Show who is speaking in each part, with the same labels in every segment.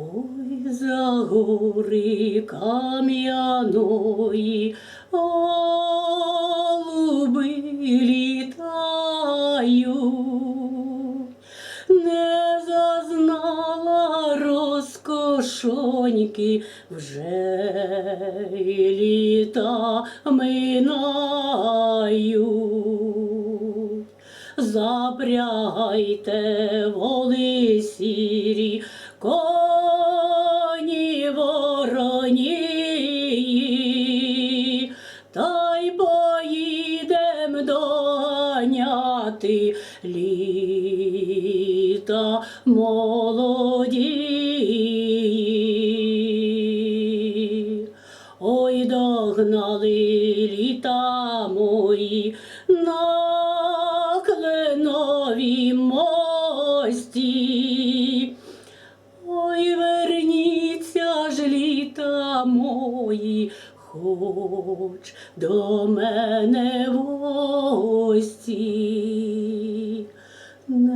Speaker 1: Ой, за гори кам'яної голуби літають, не зазнала розкошоньки, вже літа минають. Запрягайте воли сірі, доганяти літа молоді. Ой, догнали літа мої на кленовій мості. Ой, верніться ж літа мої, хоч до мене в гості.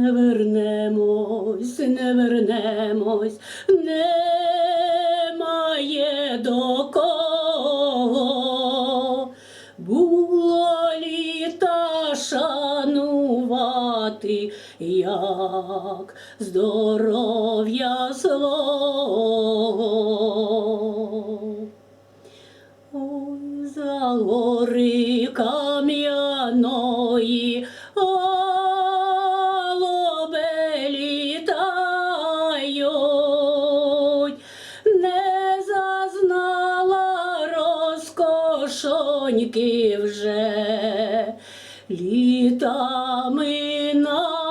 Speaker 1: Не вернемось, не вернемось, немає до кого. Було літа шанувати, як здоров'я свого. Ой, за гори Рошоньки вже літами на.